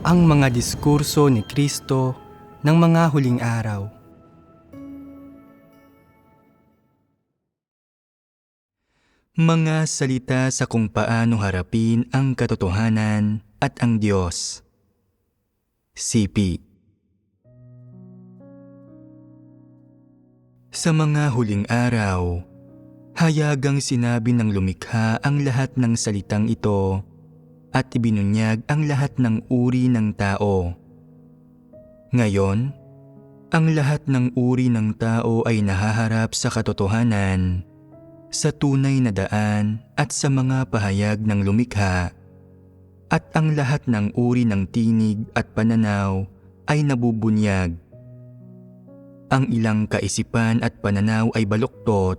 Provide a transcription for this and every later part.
ang mga diskurso ni Kristo ng mga huling araw. Mga salita sa kung paano harapin ang katotohanan at ang Diyos. CP Sa mga huling araw, hayagang sinabi ng lumikha ang lahat ng salitang ito at ibinunyag ang lahat ng uri ng tao. Ngayon, ang lahat ng uri ng tao ay nahaharap sa katotohanan, sa tunay na daan at sa mga pahayag ng lumikha, at ang lahat ng uri ng tinig at pananaw ay nabubunyag. Ang ilang kaisipan at pananaw ay baluktot,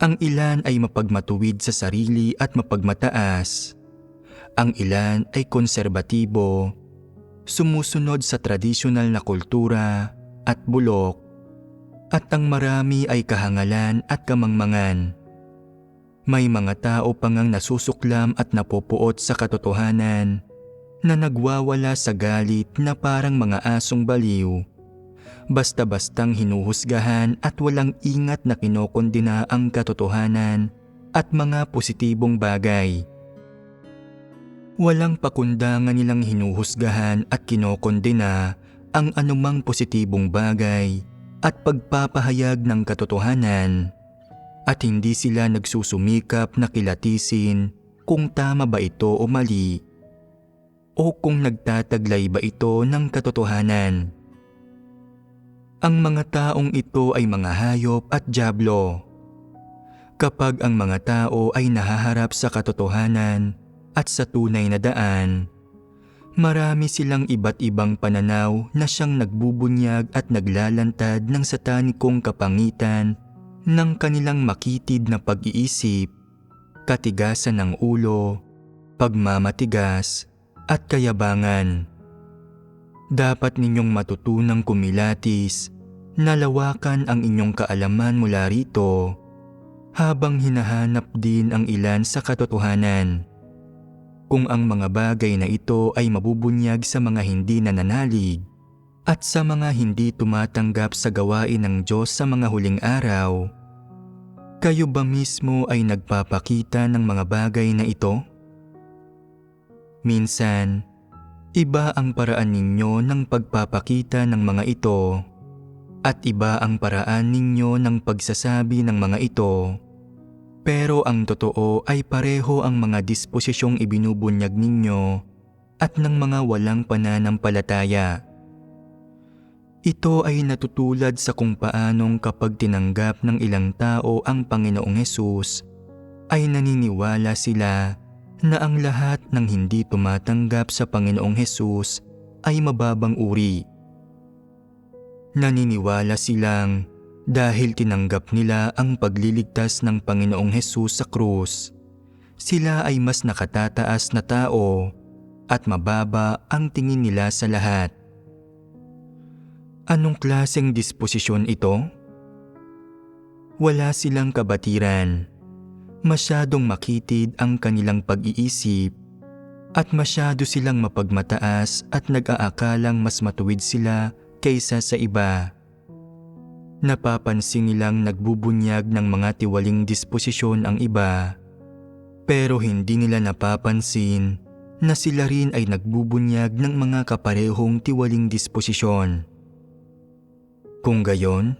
ang ilan ay mapagmatuwid sa sarili at mapagmataas, ang ilan ay konserbatibo, sumusunod sa tradisyonal na kultura at bulok, at ang marami ay kahangalan at kamangmangan. May mga tao pa ngang nasusuklam at napupuot sa katotohanan na nagwawala sa galit na parang mga asong baliw. Basta-bastang hinuhusgahan at walang ingat na kinokondina ang katotohanan at mga positibong bagay. Walang pakundangan nilang hinuhusgahan at kinokondena ang anumang positibong bagay at pagpapahayag ng katotohanan at hindi sila nagsusumikap na kilatisin kung tama ba ito o mali o kung nagtataglay ba ito ng katotohanan. Ang mga taong ito ay mga hayop at jablo. Kapag ang mga tao ay nahaharap sa katotohanan, at sa tunay na daan. Marami silang iba't ibang pananaw na siyang nagbubunyag at naglalantad ng satanikong kapangitan ng kanilang makitid na pag-iisip, katigasan ng ulo, pagmamatigas, at kayabangan. Dapat ninyong matutunang kumilatis, nalawakan ang inyong kaalaman mula rito, habang hinahanap din ang ilan sa katotohanan kung ang mga bagay na ito ay mabubunyag sa mga hindi nananalig at sa mga hindi tumatanggap sa gawain ng Diyos sa mga huling araw, kayo ba mismo ay nagpapakita ng mga bagay na ito? Minsan, iba ang paraan ninyo ng pagpapakita ng mga ito at iba ang paraan ninyo ng pagsasabi ng mga ito pero ang totoo ay pareho ang mga disposisyong ibinubunyag ninyo at ng mga walang pananampalataya. Ito ay natutulad sa kung paanong kapag tinanggap ng ilang tao ang Panginoong Hesus, ay naniniwala sila na ang lahat ng hindi tumatanggap sa Panginoong Hesus ay mababang uri. Naniniwala silang dahil tinanggap nila ang pagliligtas ng Panginoong Hesus sa krus, sila ay mas nakatataas na tao at mababa ang tingin nila sa lahat. Anong klaseng disposisyon ito? Wala silang kabatiran. Masyadong makitid ang kanilang pag-iisip at masyado silang mapagmataas at nag-aakalang mas matuwid sila kaysa sa iba. Napapansin nilang nagbubunyag ng mga tiwaling disposisyon ang iba. Pero hindi nila napapansin na sila rin ay nagbubunyag ng mga kaparehong tiwaling disposisyon. Kung gayon,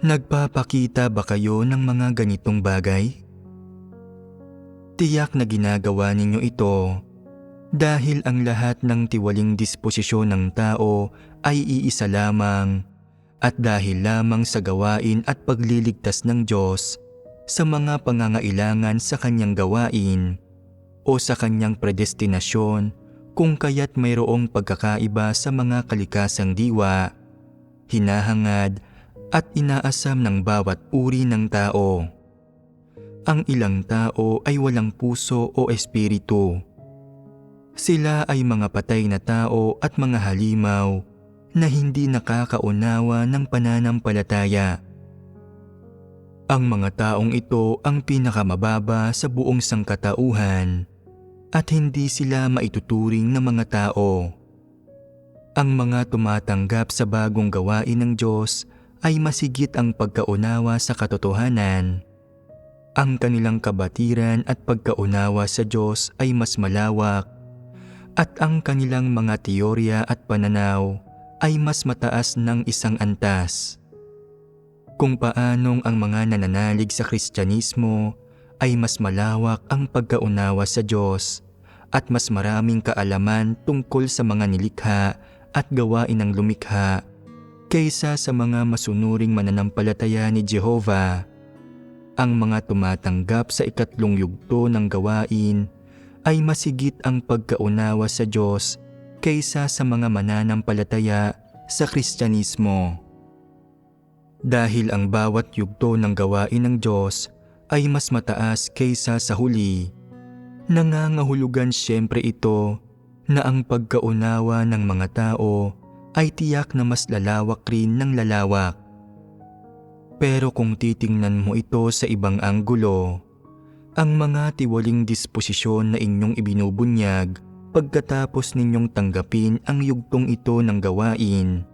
nagpapakita ba kayo ng mga ganitong bagay? Tiyak na ginagawa ninyo ito dahil ang lahat ng tiwaling disposisyon ng tao ay iisa lamang at dahil lamang sa gawain at pagliligtas ng Diyos sa mga pangangailangan sa kanyang gawain o sa kanyang predestinasyon kung kaya't mayroong pagkakaiba sa mga kalikasang diwa, hinahangad at inaasam ng bawat uri ng tao. Ang ilang tao ay walang puso o espiritu. Sila ay mga patay na tao at mga halimaw na hindi nakakaunawa ng pananampalataya. Ang mga taong ito ang pinakamababa sa buong sangkatauhan at hindi sila maituturing na mga tao. Ang mga tumatanggap sa bagong gawain ng Diyos ay masigit ang pagkaunawa sa katotohanan. Ang kanilang kabatiran at pagkaunawa sa Diyos ay mas malawak at ang kanilang mga teorya at pananaw ay mas mataas ng isang antas. Kung paanong ang mga nananalig sa Kristyanismo ay mas malawak ang pagkaunawa sa Diyos at mas maraming kaalaman tungkol sa mga nilikha at gawain ng lumikha kaysa sa mga masunuring mananampalataya ni Jehovah. Ang mga tumatanggap sa ikatlong yugto ng gawain ay masigit ang pagkaunawa sa Diyos kaysa sa mga mananampalataya sa Kristyanismo. Dahil ang bawat yugto ng gawain ng Diyos ay mas mataas kaysa sa huli, nangangahulugan siyempre ito na ang pagkaunawa ng mga tao ay tiyak na mas lalawak rin ng lalawak. Pero kung titingnan mo ito sa ibang anggulo, ang mga tiwaling disposisyon na inyong ibinubunyag pagkatapos ninyong tanggapin ang yugtong ito ng gawain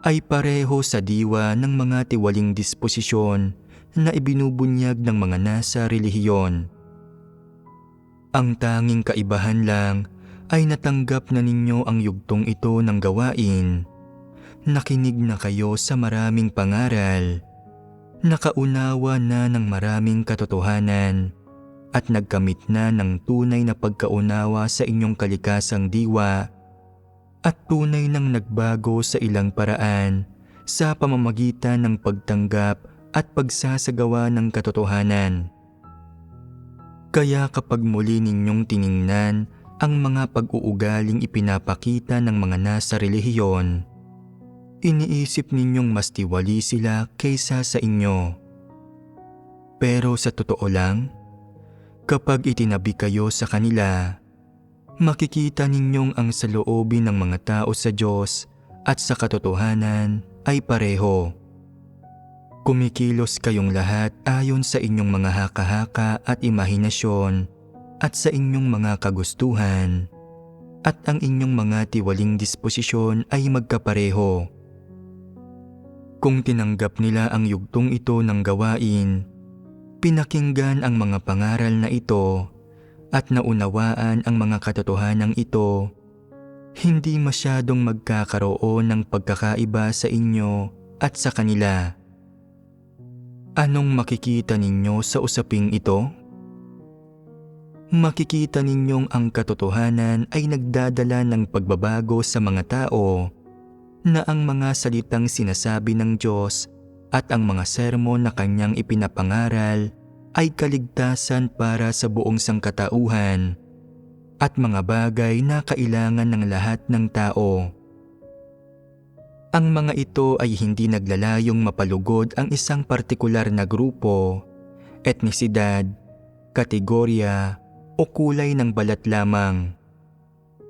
ay pareho sa diwa ng mga tiwaling disposisyon na ibinubunyag ng mga nasa relihiyon. Ang tanging kaibahan lang ay natanggap na ninyo ang yugtong ito ng gawain. Nakinig na kayo sa maraming pangaral. Nakaunawa na ng maraming katotohanan at nagkamit na ng tunay na pagkaunawa sa inyong kalikasang diwa at tunay nang nagbago sa ilang paraan sa pamamagitan ng pagtanggap at pagsasagawa ng katotohanan. Kaya kapag muli ninyong tiningnan ang mga pag-uugaling ipinapakita ng mga nasa relihiyon, iniisip ninyong mas tiwali sila kaysa sa inyo. Pero sa totoo lang, kapag itinabi kayo sa kanila, makikita ninyong ang saloobin ng mga tao sa Diyos at sa katotohanan ay pareho. Kumikilos kayong lahat ayon sa inyong mga haka-haka at imahinasyon at sa inyong mga kagustuhan at ang inyong mga tiwaling disposisyon ay magkapareho. Kung tinanggap nila ang yugtong ito ng gawain, pinakinggan ang mga pangaral na ito at naunawaan ang mga katotohanan ito, hindi masyadong magkakaroon ng pagkakaiba sa inyo at sa kanila. Anong makikita ninyo sa usaping ito? Makikita ninyong ang katotohanan ay nagdadala ng pagbabago sa mga tao na ang mga salitang sinasabi ng Diyos at ang mga sermon na kanyang ipinapangaral ay kaligtasan para sa buong sangkatauhan at mga bagay na kailangan ng lahat ng tao. Ang mga ito ay hindi naglalayong mapalugod ang isang partikular na grupo, etnisidad, kategorya o kulay ng balat lamang.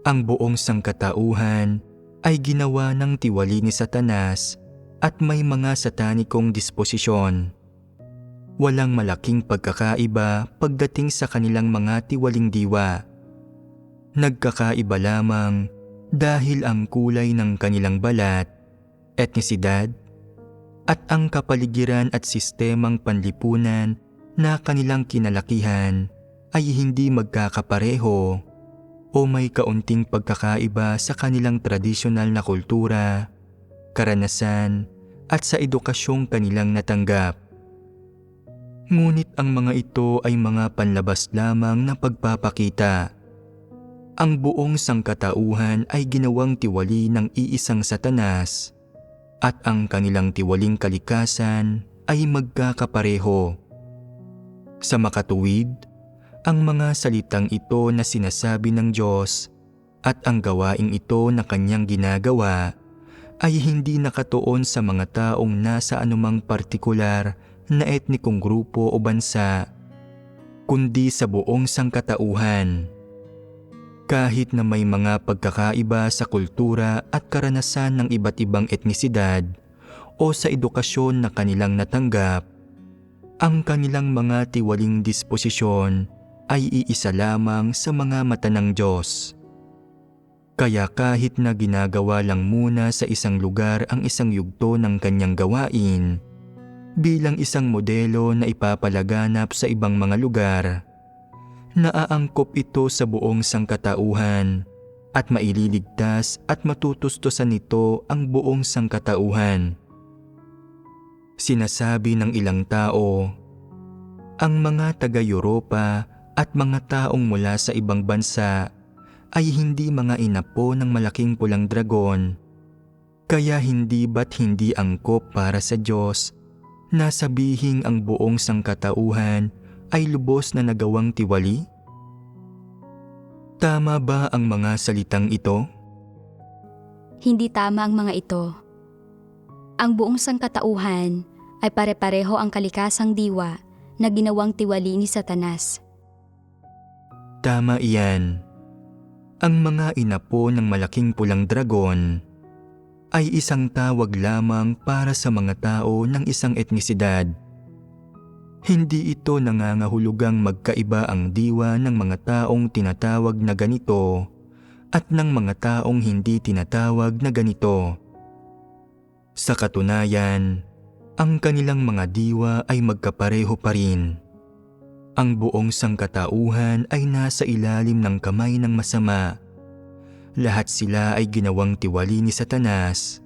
Ang buong sangkatauhan ay ginawa ng tiwali ni Satanas at may mga satanikong disposisyon. Walang malaking pagkakaiba pagdating sa kanilang mga tiwaling diwa. Nagkakaiba lamang dahil ang kulay ng kanilang balat etnisidad, at ang kapaligiran at sistemang panlipunan na kanilang kinalakihan ay hindi magkakapareho o may kaunting pagkakaiba sa kanilang tradisyonal na kultura, karanasan at sa edukasyong kanilang natanggap. Ngunit ang mga ito ay mga panlabas lamang na pagpapakita. Ang buong sangkatauhan ay ginawang tiwali ng iisang satanas at ang kanilang tiwaling kalikasan ay magkakapareho. Sa makatuwid, ang mga salitang ito na sinasabi ng Diyos at ang gawaing ito na kanyang ginagawa ay hindi nakatuon sa mga taong nasa anumang partikular na etnikong grupo o bansa, kundi sa buong sangkatauhan kahit na may mga pagkakaiba sa kultura at karanasan ng iba't ibang etnisidad o sa edukasyon na kanilang natanggap, ang kanilang mga tiwaling disposisyon ay iisa lamang sa mga mata ng Diyos. Kaya kahit na ginagawa lang muna sa isang lugar ang isang yugto ng kanyang gawain, bilang isang modelo na ipapalaganap sa ibang mga lugar, naaangkop ito sa buong sangkatauhan at maililigtas at matutustusan nito ang buong sangkatauhan. Sinasabi ng ilang tao, ang mga taga-Europa at mga taong mula sa ibang bansa ay hindi mga inapo ng malaking pulang dragon. Kaya hindi ba't hindi angkop para sa Diyos na sabihing ang buong sangkatauhan ay lubos na nagawang tiwali? Tama ba ang mga salitang ito? Hindi tama ang mga ito. Ang buong sangkatauhan ay pare-pareho ang kalikasang diwa na ginawang tiwali ni Satanas. Tama iyan. Ang mga inapo ng malaking pulang dragon ay isang tawag lamang para sa mga tao ng isang etnisidad. Hindi ito nangangahulugang magkaiba ang diwa ng mga taong tinatawag na ganito at ng mga taong hindi tinatawag na ganito. Sa katunayan, ang kanilang mga diwa ay magkapareho pa rin. Ang buong sangkatauhan ay nasa ilalim ng kamay ng masama. Lahat sila ay ginawang tiwali ni Satanas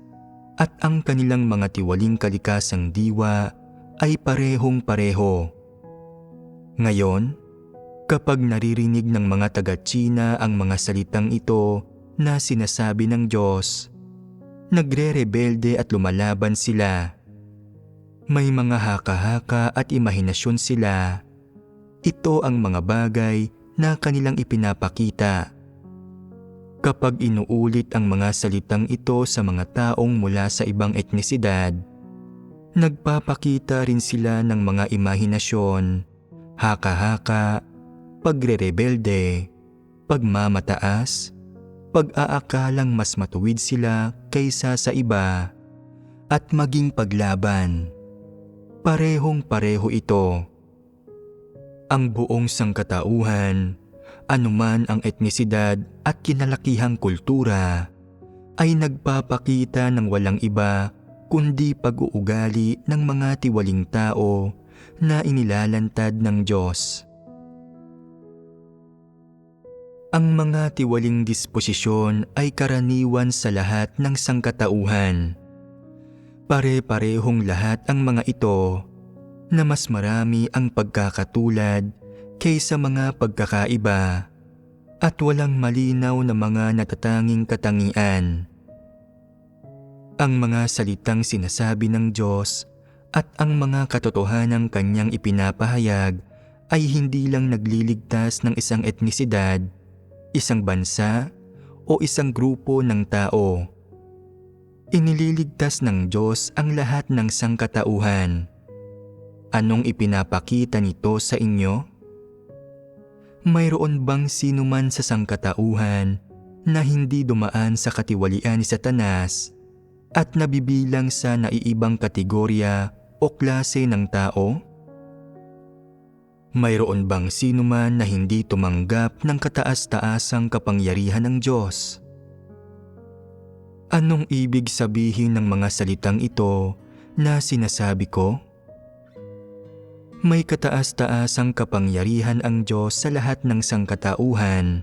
at ang kanilang mga tiwaling kalikasang diwa ay parehong pareho. Ngayon, kapag naririnig ng mga taga-China ang mga salitang ito na sinasabi ng Diyos, nagre-rebelde at lumalaban sila. May mga haka-haka at imahinasyon sila. Ito ang mga bagay na kanilang ipinapakita. Kapag inuulit ang mga salitang ito sa mga taong mula sa ibang etnisidad, nagpapakita rin sila ng mga imahinasyon, haka-haka, pagre-rebelde, pagmamataas, pag-aakalang mas matuwid sila kaysa sa iba, at maging paglaban. Parehong pareho ito. Ang buong sangkatauhan, anuman ang etnisidad at kinalakihang kultura, ay nagpapakita ng walang iba kundi pag-uugali ng mga tiwaling tao na inilalantad ng Diyos. Ang mga tiwaling disposisyon ay karaniwan sa lahat ng sangkatauhan. Pare-parehong lahat ang mga ito na mas marami ang pagkakatulad kaysa mga pagkakaiba at walang malinaw na mga natatanging katangian. Ang mga salitang sinasabi ng Diyos at ang mga katotohanang kanyang ipinapahayag ay hindi lang nagliligtas ng isang etnisidad, isang bansa o isang grupo ng tao. Inililigtas ng Diyos ang lahat ng sangkatauhan. Anong ipinapakita nito sa inyo? Mayroon bang sino man sa sangkatauhan na hindi dumaan sa katiwalian ni Satanas at nabibilang sa naiibang kategorya o klase ng tao? Mayroon bang sino man na hindi tumanggap ng kataas-taasang kapangyarihan ng Diyos? Anong ibig sabihin ng mga salitang ito na sinasabi ko? May kataas-taasang kapangyarihan ang Diyos sa lahat ng sangkatauhan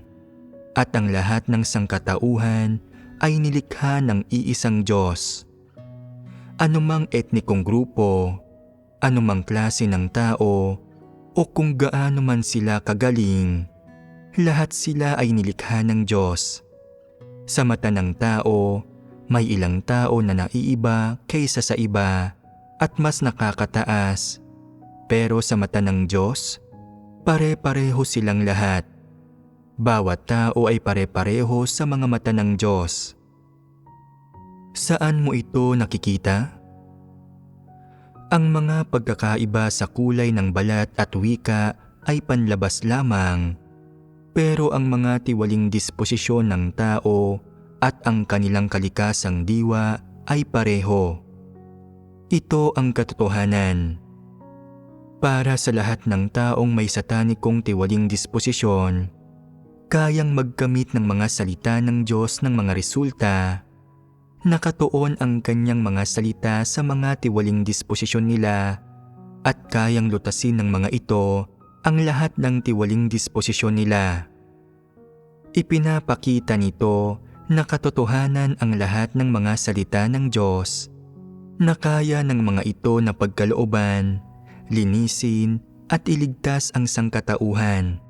at ang lahat ng sangkatauhan ay nilikha ng iisang Diyos. Anumang etnikong grupo, anumang klase ng tao, o kung gaano man sila kagaling, lahat sila ay nilikha ng Diyos. Sa mata ng tao, may ilang tao na naiiba kaysa sa iba at mas nakakataas. Pero sa mata ng Diyos, pare-pareho silang lahat. Bawat tao ay pare-pareho sa mga mata ng Diyos. Saan mo ito nakikita? Ang mga pagkakaiba sa kulay ng balat at wika ay panlabas lamang. Pero ang mga tiwaling disposisyon ng tao at ang kanilang kalikasang diwa ay pareho. Ito ang katotohanan. Para sa lahat ng taong may satanikong tiwaling disposisyon, kayang magkamit ng mga salita ng Diyos ng mga resulta. Nakatuon ang kanyang mga salita sa mga tiwaling disposisyon nila at kayang lutasin ng mga ito ang lahat ng tiwaling disposisyon nila. Ipinapakita nito na katotohanan ang lahat ng mga salita ng Diyos na kaya ng mga ito na pagkalooban, linisin at iligtas ang sangkatauhan.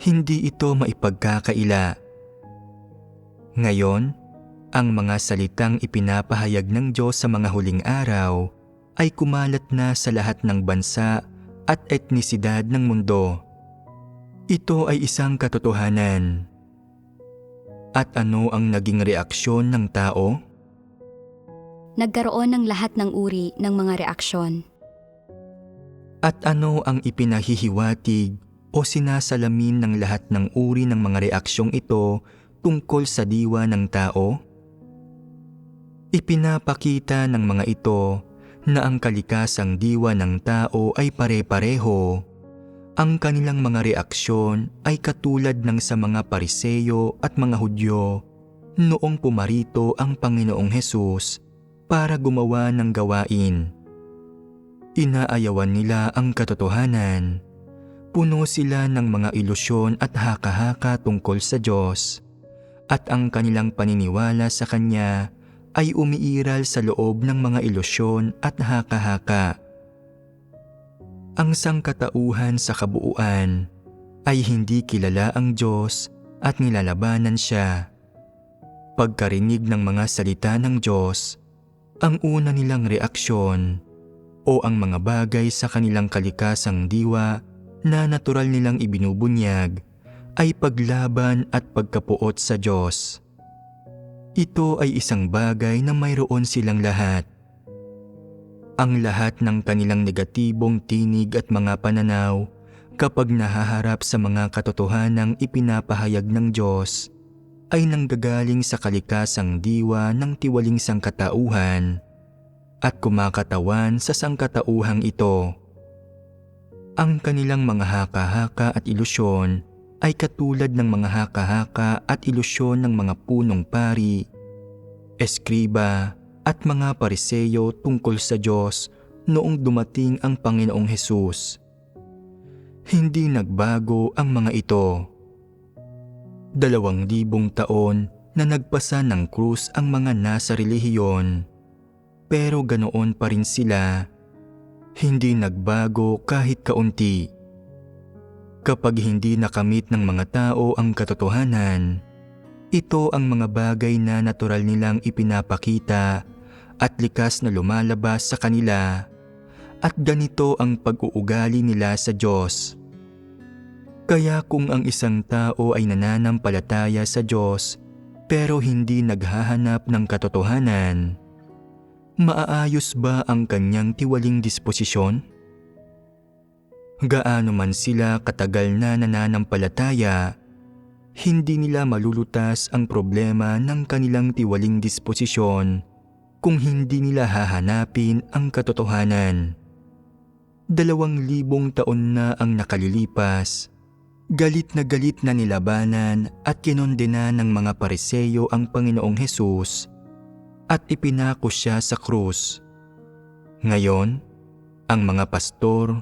Hindi ito maipagkakaila. Ngayon, ang mga salitang ipinapahayag ng Diyos sa mga huling araw ay kumalat na sa lahat ng bansa at etnisidad ng mundo. Ito ay isang katotohanan. At ano ang naging reaksyon ng tao? Nagkaroon ng lahat ng uri ng mga reaksyon. At ano ang ipinahihiwatig o sinasalamin ng lahat ng uri ng mga reaksyong ito tungkol sa diwa ng tao? Ipinapakita ng mga ito na ang kalikasang diwa ng tao ay pare-pareho. Ang kanilang mga reaksyon ay katulad ng sa mga pariseyo at mga Hudyo noong pumarito ang Panginoong Hesus para gumawa ng gawain. Inaayawan nila ang katotohanan. Puno sila ng mga ilusyon at haka-haka tungkol sa Diyos. At ang kanilang paniniwala sa Kanya ay umiiral sa loob ng mga ilusyon at haka-haka. Ang sangkatauhan sa kabuuan ay hindi kilala ang Diyos at nilalabanan siya. Pagkarinig ng mga salita ng Diyos, ang una nilang reaksyon o ang mga bagay sa kanilang kalikasang diwa na natural nilang ibinubunyag ay paglaban at pagkapuot sa Diyos. Ito ay isang bagay na mayroon silang lahat. Ang lahat ng kanilang negatibong tinig at mga pananaw kapag nahaharap sa mga katotohanang ipinapahayag ng Diyos ay nanggagaling sa kalikasang diwa ng tiwaling sangkatauhan at kumakatawan sa sangkatauhang ito. Ang kanilang mga haka-haka at ilusyon ay katulad ng mga haka-haka at ilusyon ng mga punong pari, eskriba at mga pariseyo tungkol sa Diyos noong dumating ang Panginoong Hesus. Hindi nagbago ang mga ito. Dalawang libong taon na nagpasa ng krus ang mga nasa relihiyon. Pero ganoon pa rin sila. Hindi nagbago kahit kaunti. Kapag hindi nakamit ng mga tao ang katotohanan, ito ang mga bagay na natural nilang ipinapakita at likas na lumalabas sa kanila at ganito ang pag-uugali nila sa Diyos. Kaya kung ang isang tao ay nananampalataya sa Diyos pero hindi naghahanap ng katotohanan, maaayos ba ang kanyang tiwaling disposisyon? Gaano man sila katagal na nananampalataya, hindi nila malulutas ang problema ng kanilang tiwaling disposisyon kung hindi nila hahanapin ang katotohanan. Dalawang libong taon na ang nakalilipas. Galit na galit na nilabanan at kinondena ng mga pariseyo ang Panginoong Hesus at ipinako siya sa krus. Ngayon, ang mga pastor,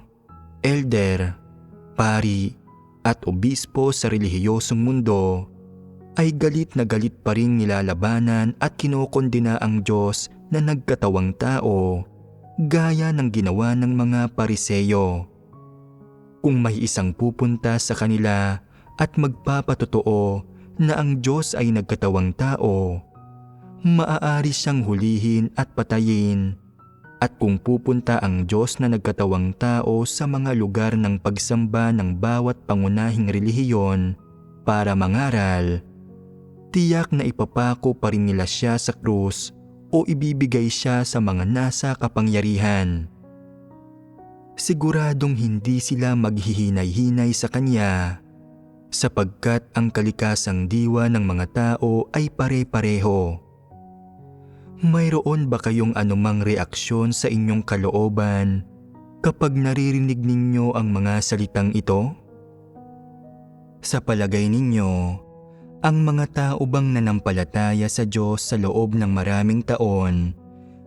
elder, pari at obispo sa relihiyosong mundo ay galit na galit pa rin nilalabanan at kinokondena ang Diyos na nagkatawang tao gaya ng ginawa ng mga pariseyo. Kung may isang pupunta sa kanila at magpapatotoo na ang Diyos ay nagkatawang tao, maaari siyang hulihin at patayin. At kung pupunta ang Diyos na nagkatawang tao sa mga lugar ng pagsamba ng bawat pangunahing relihiyon para mangaral, tiyak na ipapako pa rin nila siya sa krus o ibibigay siya sa mga nasa kapangyarihan. Siguradong hindi sila maghihinay-hinay sa kanya sapagkat ang kalikasang diwa ng mga tao ay pare-pareho. Mayroon ba kayong anumang reaksyon sa inyong kalooban kapag naririnig ninyo ang mga salitang ito? Sa palagay ninyo, ang mga tao bang nanampalataya sa Diyos sa loob ng maraming taon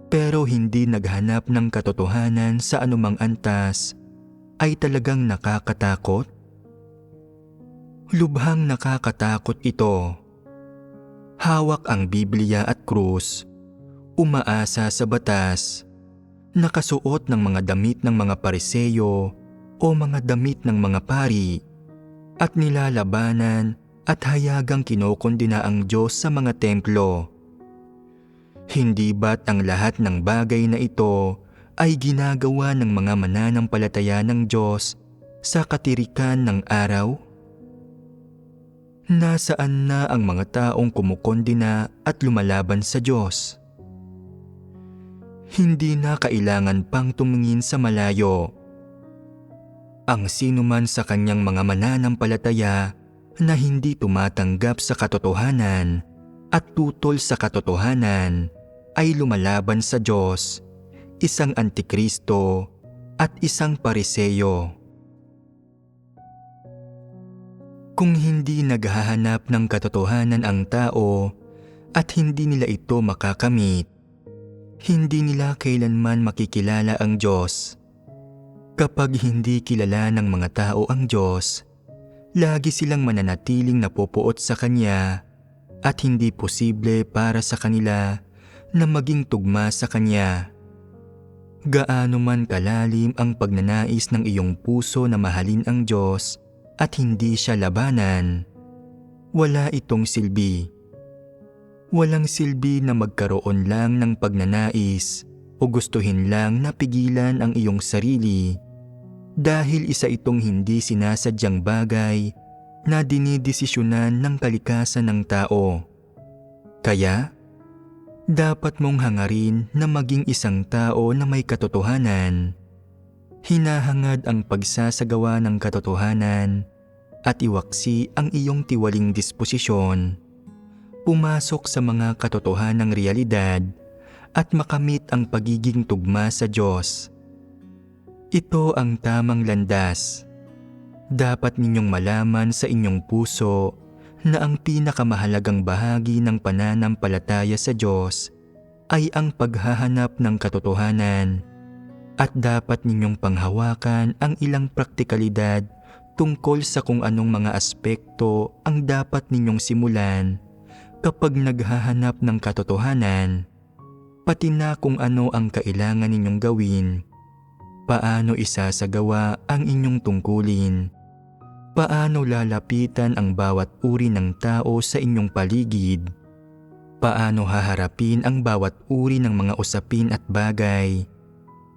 pero hindi naghanap ng katotohanan sa anumang antas ay talagang nakakatakot? Lubhang nakakatakot ito. Hawak ang Biblia at krus, umaasa sa batas, nakasuot ng mga damit ng mga pariseyo o mga damit ng mga pari, at nilalabanan at hayagang kinokondina ang Diyos sa mga templo. Hindi ba't ang lahat ng bagay na ito ay ginagawa ng mga mananampalataya ng Diyos sa katirikan ng araw? Nasaan na ang mga taong kumukondina at lumalaban sa Diyos? Hindi na kailangan pang tumingin sa malayo. Ang sinuman sa kanyang mga mananampalataya na hindi tumatanggap sa katotohanan at tutol sa katotohanan ay lumalaban sa Diyos, isang antikristo at isang pariseyo. Kung hindi naghahanap ng katotohanan ang tao at hindi nila ito makakamit, hindi nila kailanman makikilala ang Diyos. Kapag hindi kilala ng mga tao ang Diyos, lagi silang mananatiling napupuot sa Kanya at hindi posible para sa kanila na maging tugma sa Kanya. Gaano man kalalim ang pagnanais ng iyong puso na mahalin ang Diyos at hindi siya labanan, wala itong silbi. Walang silbi na magkaroon lang ng pagnanais o gustuhin lang na pigilan ang iyong sarili dahil isa itong hindi sinasadyang bagay na dinidesisyonan ng kalikasan ng tao. Kaya, dapat mong hangarin na maging isang tao na may katotohanan. Hinahangad ang pagsasagawa ng katotohanan at iwaksi ang iyong tiwaling disposisyon. Pumasok sa mga katotohanang realidad at makamit ang pagiging tugma sa Diyos. Ito ang tamang landas. Dapat ninyong malaman sa inyong puso na ang pinakamahalagang bahagi ng pananampalataya sa Diyos ay ang paghahanap ng katotohanan at dapat ninyong panghawakan ang ilang praktikalidad tungkol sa kung anong mga aspekto ang dapat ninyong simulan kapag naghahanap ng katotohanan, pati na kung ano ang kailangan ninyong gawin, paano isasagawa ang inyong tungkulin, paano lalapitan ang bawat uri ng tao sa inyong paligid, paano haharapin ang bawat uri ng mga usapin at bagay,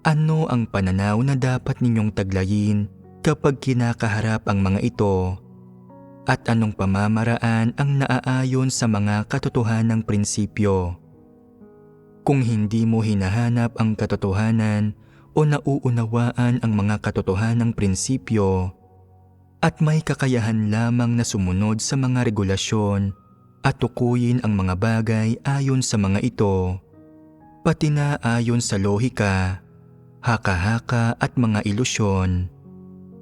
ano ang pananaw na dapat ninyong taglayin kapag kinakaharap ang mga ito at anong pamamaraan ang naaayon sa mga katotohanang prinsipyo. Kung hindi mo hinahanap ang katotohanan o nauunawaan ang mga katotohanang prinsipyo at may kakayahan lamang na sumunod sa mga regulasyon at tukuyin ang mga bagay ayon sa mga ito, pati na ayon sa lohika, haka-haka at mga ilusyon,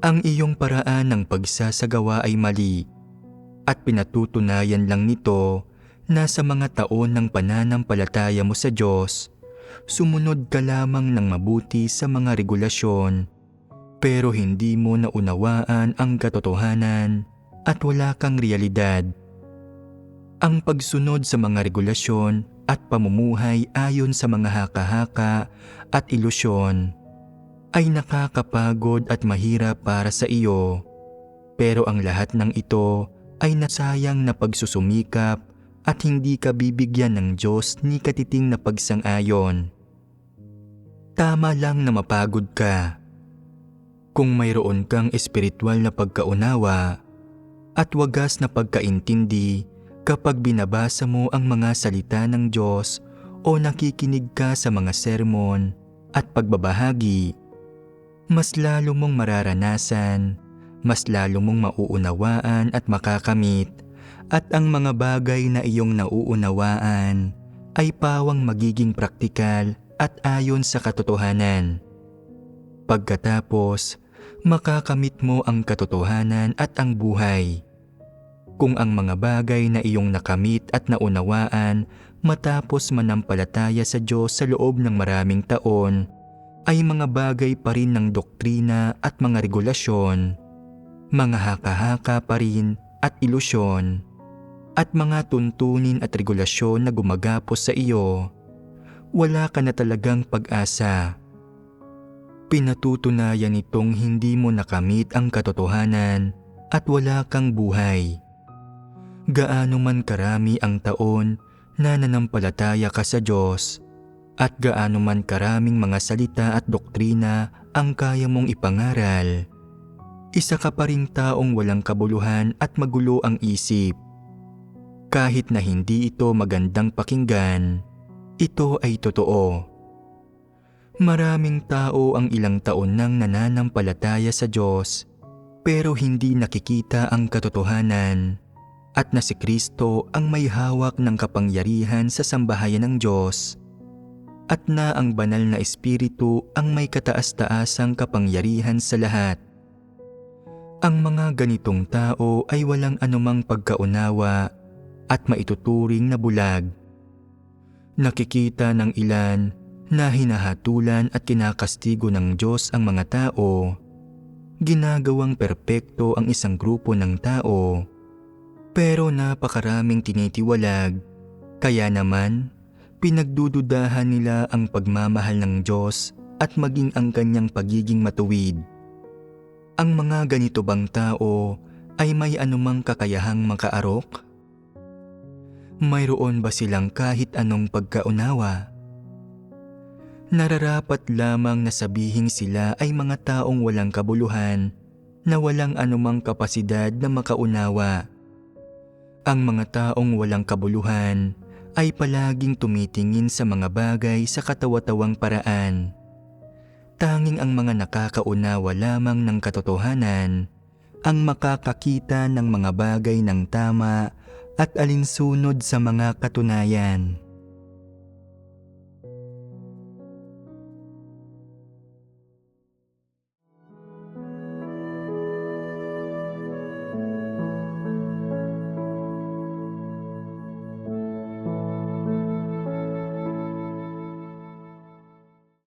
ang iyong paraan ng pagsasagawa ay mali at pinatutunayan lang nito na sa mga taon ng pananampalataya mo sa Diyos, sumunod ka lamang ng mabuti sa mga regulasyon pero hindi mo naunawaan ang katotohanan at wala kang realidad. Ang pagsunod sa mga regulasyon at pamumuhay ayon sa mga haka-haka at ilusyon ay nakakapagod at mahirap para sa iyo. Pero ang lahat ng ito ay nasayang na pagsusumikap at hindi ka bibigyan ng Diyos ni katiting na pagsang-ayon. Tama lang na mapagod ka. Kung mayroon kang espiritual na pagkaunawa at wagas na pagkaintindi kapag binabasa mo ang mga salita ng Diyos o nakikinig ka sa mga sermon at pagbabahagi, mas lalo mong mararanasan, mas lalo mong mauunawaan at makakamit at ang mga bagay na iyong nauunawaan ay pawang magiging praktikal at ayon sa katotohanan. Pagkatapos, makakamit mo ang katotohanan at ang buhay. Kung ang mga bagay na iyong nakamit at naunawaan matapos manampalataya sa Diyos sa loob ng maraming taon ay mga bagay pa rin ng doktrina at mga regulasyon, mga haka-haka pa rin at ilusyon, at mga tuntunin at regulasyon na gumagapos sa iyo, wala ka na talagang pag-asa. Pinatutunayan nitong hindi mo nakamit ang katotohanan at wala kang buhay. Gaano man karami ang taon na nanampalataya ka sa Diyos at gaano man karaming mga salita at doktrina ang kaya mong ipangaral, isa ka pa ring taong walang kabuluhan at magulo ang isip. Kahit na hindi ito magandang pakinggan, ito ay totoo. Maraming tao ang ilang taon nang nananampalataya sa Diyos pero hindi nakikita ang katotohanan at na si Kristo ang may hawak ng kapangyarihan sa sambahayan ng Diyos at na ang banal na espiritu ang may kataas-taasang kapangyarihan sa lahat. Ang mga ganitong tao ay walang anumang pagkaunawa at maituturing na bulag. Nakikita ng ilan na hinahatulan at kinakastigo ng Diyos ang mga tao. Ginagawang perpekto ang isang grupo ng tao. Pero napakaraming tinitiwalag. Kaya naman, pinagdududahan nila ang pagmamahal ng Diyos at maging ang kanyang pagiging matuwid. Ang mga ganito bang tao ay may anumang kakayahang makaarok? Mayroon ba silang kahit anong pagkaunawa? Nararapat lamang na sabihing sila ay mga taong walang kabuluhan na walang anumang kapasidad na makaunawa. Ang mga taong walang kabuluhan ay palaging tumitingin sa mga bagay sa katawa-tawang paraan. Tanging ang mga nakakaunawa lamang ng katotohanan ang makakakita ng mga bagay ng tama at alinsunod sa mga katunayan.